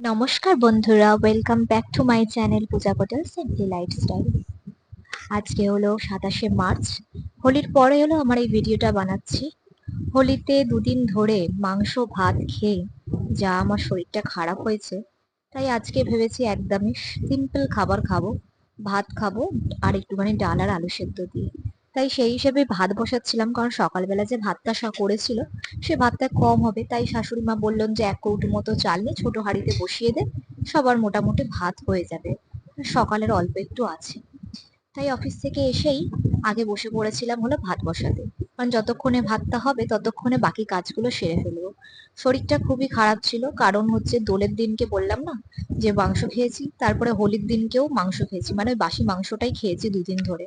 নমস্কার বন্ধুরা welcome back to my channel Puja Patel simply lifestyle আজকে হলো সাতাশে মার্চ, হোলির পরে হলো আমার এই ভিডিওটা বানাচ্ছি। হোলিতে দুদিন ধরে মাংস, ভাত খেয়ে যা আমার শরীরটা খারাপ হয়েছে, তাই আজকে ভেবেছি একদমই সিম্পল খাবার খাব, ভাত খাব আর একটুখানি ডাল আর আলু সেদ্ধ দিয়ে। তাই সেই হিসেবে ভাত বসাচ্ছিলাম, কারণ সকালবেলা যে ভাতটা সা করেছিল, সে ভাতটা কম হবে। তাই শাশুড়ি মা বললেন যে, এক কৌটি মতো চাল নিয়ে ছোট হাঁড়িতে বসিয়ে দে, সবার মোটামুটি ভাত হয়ে যাবে। সকালের অল্প একটু আছে। তাই অফিস থেকে এসেই আগে বসে পড়েছিলাম হলো ভাত বসাতে। কারণ যতক্ষণে ভাতটা হবে, ততক্ষণে বাকি কাজগুলো সেরে ফেলব। শরীরটা খুবই খারাপ ছিল, কারণ হচ্ছে দোলের দিনকে বললাম না, যে মাংস খেয়েছি, তারপরে হোলির দিনকেও মাংস খেয়েছি মানে বাসি মাংসটাই খেয়েছি দুদিন ধরে।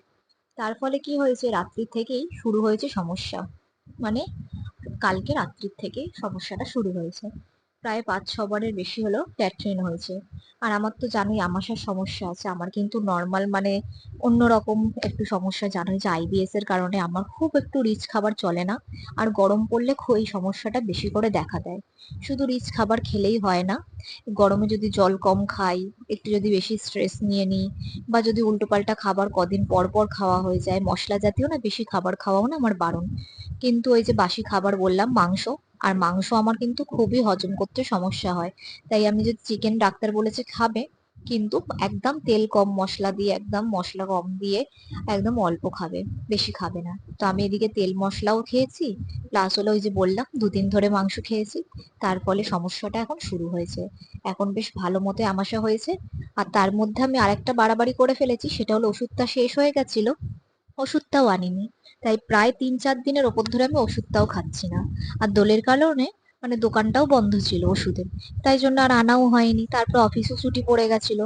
তার ফলে কি হয়েছে? রাত্রি থেকেই শুরু হয়েছে সমস্যা। মানে কালকে রাত্রির থেকে সমস্যাটা শুরু হয়েছে। প্রায় পাঁচ, ছ বারের বেশি হলো ট্যাট্রেন হয়েছে। আর আমার তো জানোই আমাশার সমস্যা আছে। আমার কিন্তু নর্মাল মানে অন্যরকম একটু সমস্যা, জানোই যে আইবিএস এর কারণে আমার খুব একটু রিচ খাবার চলে না। আর গরম পড়লে এই সমস্যাটা বেশি করে দেখা দেয়। শুধু রিচ খাবার খেলেই হয় না। গরমে যদি জল কম খাই, একটু যদি বেশি স্ট্রেস নিয়ে নিই, বা যদি উল্টোপাল্টা খাবার কদিন পর পর খাওয়া হয়ে যায়, মশলা জাতীয় না, বেশি খাবার খাওয়াও না আমার বারণ। কিন্তু ওই যে বাসি খাবার বললাম, মাংস আর মাংস আমার কিন্তু খুবই হজম করতে সমস্যা হয়। তাই আমি যদি চিকেন ডাক্তার বলেছে খাবে, কিন্তু একদম তেল কম মশলা দিয়ে, একদম মশলা কম দিয়ে একদম অল্প খাবে, বেশি খাবে না। তো আমি এদিকে তেল মশলাও খেয়েছি প্লাস হলো ওই যে বললাম দুদিন ধরে মাংস খেয়েছি, তার ফলে সমস্যাটা এখন শুরু হয়েছে। এখন বেশ ভালো মতো আমাশা হয়েছে, আর তার মধ্যে আমি আরেকটা বাড়াবাড়ি করে ফেলেছি, সেটা হলো ওষুধটা শেষ হয়ে গেছিল ওষুধটাও আনিনি। তাই প্রায় তিন চার দিনের ওপর ধরে আমি ওষুধটাও খাচ্ছি না। আর দোলের কারণে মানে দোকানটাও বন্ধ ছিল ওষুধের। তাই জন্য আর আনাও হয়নি। তারপর অফিসও ছুটি পড়ে গেছিল।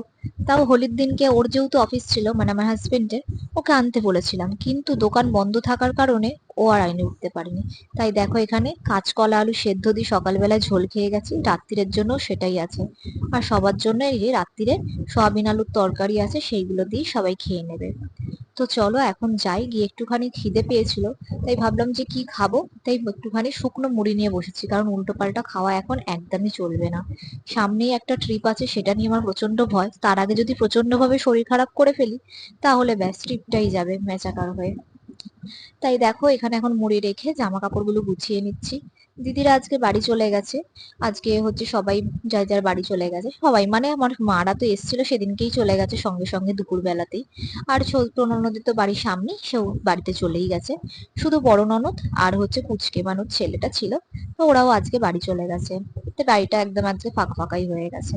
তাও হোলির দিনকে ওর যেহেতু অফিস ছিল মানে আমার হাজবেন্ডের, ওকে আনতে বলেছিলাম। কিন্তু দোকান বন্ধ থাকার কারণে ও আর আইনে উঠতে পারেনি। তাই দেখো এখানে কাঁচকলা, আলু সেদ্ধ দিয়ে সকালবেলায় ঝোল খেয়ে গেছি। রাত্রিরের জন্য সেটাই আছে। আর সবার জন্য এই যে রাত্রিরে সয়াবিন, আলুর তরকারি আছে, সেইগুলো দিয়ে সবাই খেয়ে নেবে। তো চলো এখন যাই। গিয়ে একটুখানি খিদে পেয়েছিল, তাই ভাবলাম যে কি খাব? তাই একটুখানি শুকনো মুড়ি নিয়ে বসেছি, কারণ উল্টো পাল্টা খাওয়া এখন একদমই চলবে না। সামনেই একটা ট্রিপ আছে, সেটা নিয়ে আমার প্রচণ্ড ভয়। তার আগে যদি প্রচণ্ড ভাবে শরীর খারাপ করে ফেলি, তাহলে ব্যাস ট্রিপটাই যাবে মেচাকার হয়ে। তাই দেখো, এখানে এখন মুড়ি রেখে জামা কাপড়গুলো গুছিয়ে নিচ্ছি। দিদিরা আজকে বাড়ি চলে গেছে। আজকে হচ্ছে সবাই যার যার বাড়ি চলে গেছে। সবাই মানে আমার মারা তো এসেছিল, সেদিনকেই চলে গেছে সঙ্গে সঙ্গে দুপুর বেলাতেই আর ছোট ননদের তো বাড়ির সামনে সেও বাড়িতে চলেই গেছে। শুধু বড় ননদ আর হচ্ছে কুচকে মানুষ ছেলেটা ছিল। তো ওরাও আজকে বাড়ি চলে গেছে। তো বাড়িটা একদম আজকে ফাঁকা ফাঁকাই হয়ে গেছে।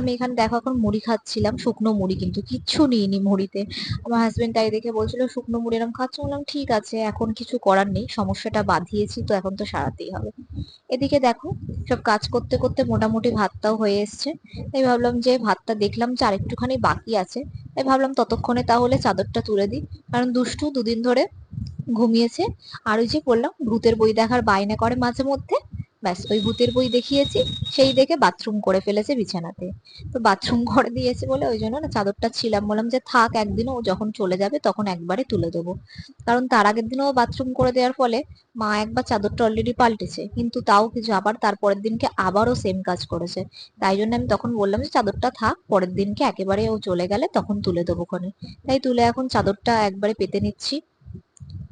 আমি এখানে দেখো এখন মুড়ি খাচ্ছিলাম, শুকনো মুড়ি কিন্তু কিচ্ছু নিইনি মুড়িতে। আমার হাজবেন্ড তাই দেখে বলছিল, শুকনো মুড়ি এরকম খাচ্ছ? বললাম, ঠিক আছে, এখন কিছু করার নেই, সমস্যাটা বাঁধিয়েছি, তো এখন তো সারাতেই হবে। এদিকে দেখো, সব কাজ করতে করতে মোটামুটি ভাতটাও হয়ে এসছে। তাই ভাবলাম যে ভাতটা দেখলাম যে আরেকটুখানি বাকি আছে, তাই ভাবলাম ততক্ষণে তাহলে চাদরটা তুলে দিই। কারণ দুষ্টু দুদিন ধরে ঘুমিয়েছে। আর ওই যে বললাম, ভূতের বই দেখার বায়না করে মাঝে মধ্যে। ব্যাস, ওই ভূতের বই দেখিয়েছি, সেই দেখে বাথরুম করে ফেলেছে বিছানাতে। তো বাথরুম করে দিয়েছে বলে ওই জন্য না চাদরটা ছিলাম, বললাম যে থাক, একদিন ও যখন চলে যাবে তখন একবারে তুলে দেবো। কারণ তার আগের দিনও বাথরুম করে দেওয়ার ফলে মা একবার চাদরটা অলরেডি পাল্টেছে, কিন্তু তাও কিছু আবার তারপরের দিনকে আবারও সেম কাজ করেছে। তাই জন্য আমি তখন বললাম যে চাদরটা থাক, পরের দিনকে একেবারে ও চলে গেলে তখন তুলে দেবো ওখানে। তাই তুলে এখন চাদরটা একবারে পেতে নিচ্ছি।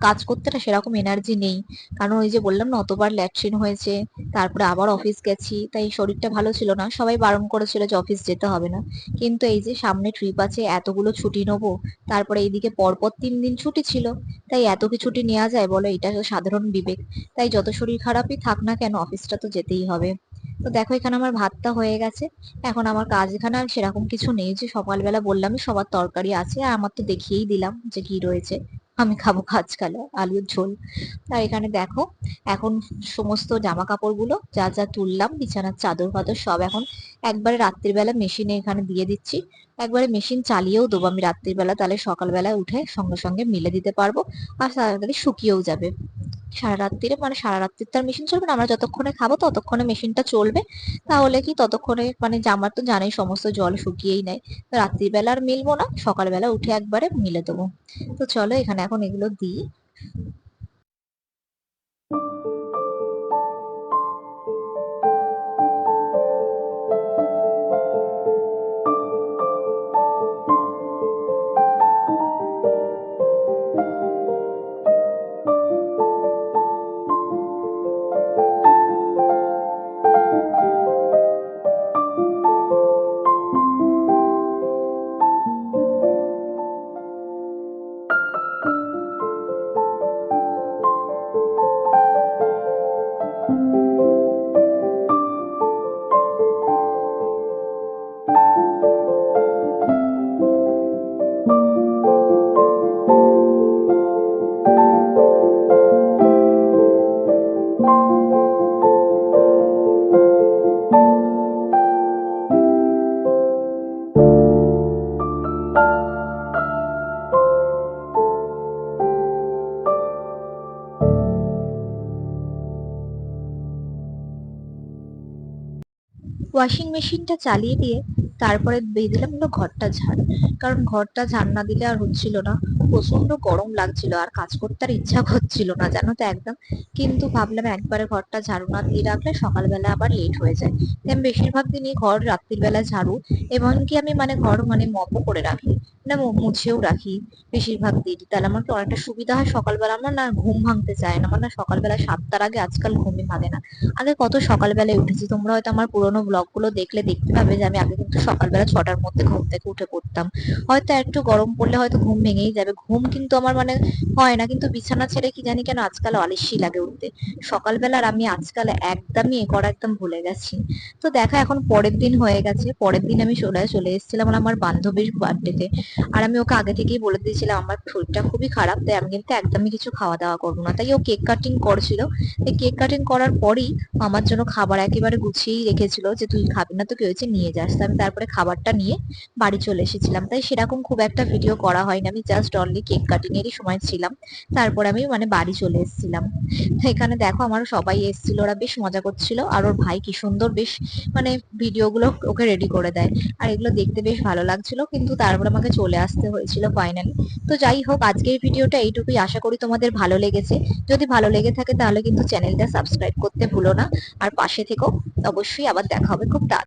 কাজ করতে না সেরকম এনার্জি নেই। কারণ ওই যে বললাম না, অতবার ল্যাট্রিন হয়েছে, তারপরে আবার অফিস গেছি, তাই শরীরটা ভালো ছিল না। সবাই বারণ করেছিল যে অফিস যেতে হবে না। কিন্তু এই যে সামনে ট্রিপ আছে, এতগুলো ছুটি নেব, তারপরে এইদিকে পরপর তিন দিন ছুটি ছিল, তাই এত কি ছুটি নেওয়া যায় বলো? এটা সাধারণ বিবেক। তাই যত শরীর খারাপই থাক না কেন অফিসটা তো যেতেই হবে। তো দেখো, এখানে আমার ভাতটা হয়ে গেছে। এখন আমার কাজ এখানে আর সেরকম কিছু নেই। যে সকালবেলা বললামই সবার তরকারি আছে, আর আমার তো দেখিয়েই দিলাম যে কি রয়েছে। আমি খাব আজকাল আলুর ঝোল। আর এখানে দেখো, এখন সমস্ত জামা কাপড়গুলো যা যা তুললাম, বিছানার চাদর ফাদর সব এখন একবারে রাত্রিবেলা মেশিনে এখানে দিয়ে দিচ্ছি। একবারে মেশিন চালিয়েও দেবো আমি রাত্রিবেলা তাহলে সকালবেলা উঠে সঙ্গে সঙ্গে মিলে দিতে পারব আর তাড়াতাড়ি শুকিয়েও যাবে। সারা রাত্রিরে মানে সারা রাত্রির আর মেশিন চলবে না, আমরা যতক্ষণে খাব ততক্ষণে মেশিনটা চলবে। তাহলে কি ততক্ষণে মানে জামার তো জানাই সমস্ত জল শুকিয়েই নেয়। রাত্রিবেলা আর মিলবো না, সকালবেলা উঠে একবারে মিলে দেবো। তো চলো এখানে এখন এগুলো দিই। ওয়াশিং মেশিনটা চালিয়ে দিয়ে তারপরে দিয়ে দিলাম হলো ঘরটা ঝাড়। কারণ ঘরটা ঝাড় না দিলে আর হচ্ছিল না। প্রচণ্ড গরম লাগছিল, আর কাজ করতে আর ইচ্ছা করছিল না, জানো তো একদম। কিন্তু ভাবলাম একবারে ঘরটা ঝাড়ু না দিয়ে রাখলে সকালবেলা আবার লেট হয়ে যায়। তাই আমি বেশিরভাগ দিনই ঘর রাত্রির বেলা ঝাড়ু, এমনকি আমি মানে ঘর মানে মপও করে রাখি না মু- মুছেও রাখি বেশিরভাগ দিন তাহলে আমার কি অনেকটা সুবিধা হয়, সকালবেলা আমার না ঘুম ভাঙতে চায় না, আমার না সকালবেলা সাতটার আগে আজকাল ঘুমই ভাঙে না। আগে কত সকালবেলায় উঠেছি, তোমরা হয়তো আমার পুরোনো ব্লগগুলো দেখলে দেখতে পাবে যে আমি আগে কিন্তু সকালবেলা ছটার মধ্যে ঘুম থেকে উঠে পড়তাম। হয়তো একটু গরম পড়লে হয়তো ঘুম ভেঙেই যাবে। ঘুম কিন্তু আমার মানে হয় না, কিন্তু বিছানা ছেড়ে কি জানি কেন আজকাল আলস্যি লাগে উঠতে। সকালবেলার আমি আজকাল একদমই এ করা একদম ভুলে গেছি। তো দেখা, এখন পরের দিন হয়ে গেছে। পরের দিন আমি চলে চলে এসেছিলাম আমার বান্ধবীর বার্থডেতে আর আমি ওকে আগে থেকেই বলে দিয়েছিলাম, আমার শরীরটা খুবই খারাপ, তাই আমি কিন্তু একদমই কিছু খাওয়া দাওয়া করব না। তাই ও কেক কাটিং করছিল। তাই কেক কাটিং করার পরই আমার জন্য খাবার একেবারে গুছিয়েই রেখেছিল যে, তুই খাবি না তো কি হয়েছে? নিয়ে যাস। আমি তারপরে খাবারটা নিয়ে বাড়ি চলে এসেছিলাম। তাই সেরকম খুব একটা ভিডিও করা হয়নি। আমি জাস্ট অনলি কেক কাটিং এরই সময় ছিলাম। তারপর আমি মানে বাড়ি চলে এসেছিলাম। এখানে দেখো আমার সবাই এসেছিল, ওরা বেশ মজা করছিল। আর ওর ভাই কি সুন্দর বেশ মানে ভিডিও গুলো ওকে রেডি করে দেয়। আর এগুলো দেখতে বেশ ভালো লাগছিল। কিন্তু তারপর আমাকে চলে আসতে হয়েছিল ফাইনালি তো যাই হোক, আজকের ভিডিওটা এইটুকুই। আশা করি তোমাদের ভালো লেগেছে। যদি ভালো লেগে থাকে তাহলে কিন্তু চ্যানেলটা সাবস্ক্রাইব করতে ভুলো না। আর পাশে থেকেও অবশ্যই আবার দেখা হবে খুব তাড়াতাড়ি